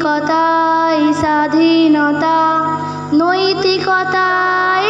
নৈতিকতাই স্বাধীনতা নৈতিকতাই